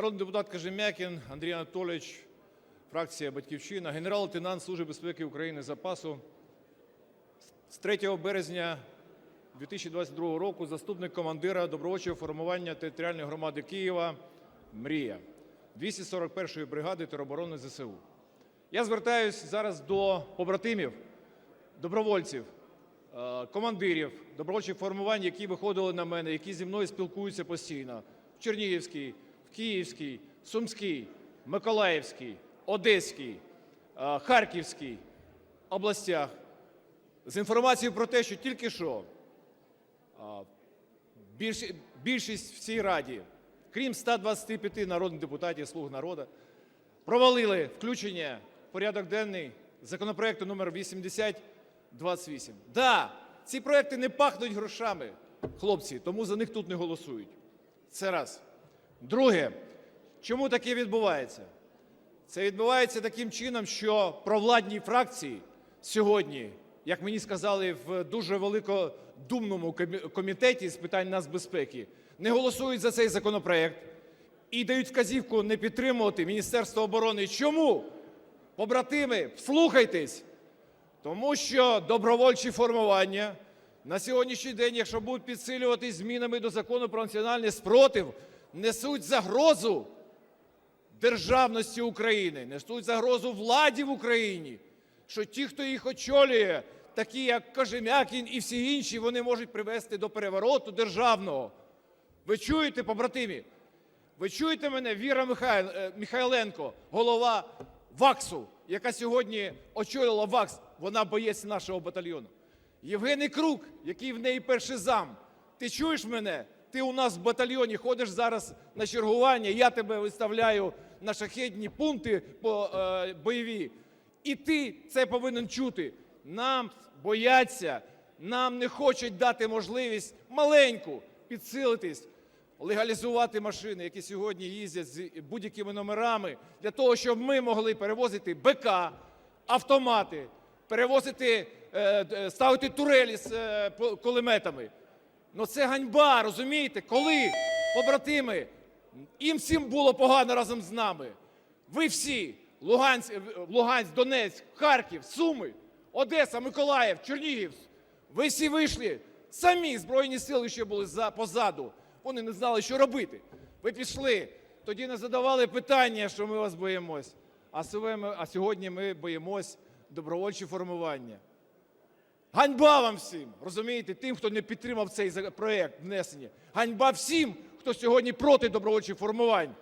Народний депутат Кожем'якін Андрій Анатолійович, фракція «Батьківщина», генерал-лейтенант Служби безпеки України запасу. З 3 березня 2022 року заступник командира добровольчого формування територіальної громади Києва «Мрія» 241-ї бригади тероборони ЗСУ. Я звертаюсь зараз до побратимів, добровольців, е, командирів добровольчих формувань, які виходили на мене, які зі мною спілкуються постійно в Сумській, Миколаївській, Одеській, е, Харківській областях з інформацією про те, що тільки що більшість в цій раді, крім 125 народних депутатів «Слуг народу», провалили включення в порядок денний законопроекту номер 8028. Да, ці проекти не пахнуть грошами, хлопці, тому за них тут не голосують. Це раз. Друге, чому таке відбувається? Це відбувається таким чином, що провладні фракції сьогодні, як мені сказали, в дуже великодумному комітеті з питань нацбезпеки, не голосують за цей законопроект і дають вказівку не підтримувати Міністерство оборони. Чому? Побратими, вслухайтесь! Тому що добровольчі формування на сьогоднішній день, якщо будуть підсилюватись змінами до закону про національний спротив, несуть загрозу державності України, несуть загрозу владі в Україні, що ті, хто їх очолює, такі як Кожем'якін і всі інші, вони можуть привести до перевороту державного. Ви чуєте, побратимі? Ви чуєте мене? Віра е, Михайленко, голова ВАКСу, яка сьогодні очолила ВАКС, вона боєць нашого батальйону. Євгений Крук, який в неї перший зам. Ти чуєш мене? Ти у нас в батальйоні ходиш зараз на чергування, я тебе виставляю на шахедні пункти по, е, бойові. І ти це повинен чути. Нам бояться, нам не хочуть дати можливість маленьку підсилитись, легалізувати машини, які сьогодні їздять з будь-якими номерами, для того, щоб ми могли перевозити БК, автомати, перевозити, е, ставити турелі з е, кулеметами. Ну це ганьба, розумієте? Коли, побратими, їм всім було погано разом з нами. Ви всі, Луганськ, Луганськ, Донецьк, Харків, Суми, Одеса, Миколаїв, Чернігів, ви всі вийшли, самі Збройні сили ще були за, позаду. Вони не знали, що робити. Ви пішли, тоді не задавали питання, що ми вас боїмось. А сьогодні ми боїмось добровольчі формування. Ганьба вам всім, розумієте, тим, хто не підтримав цей проект внесення. Ганьба всім, хто сьогодні проти добровольчих формувань.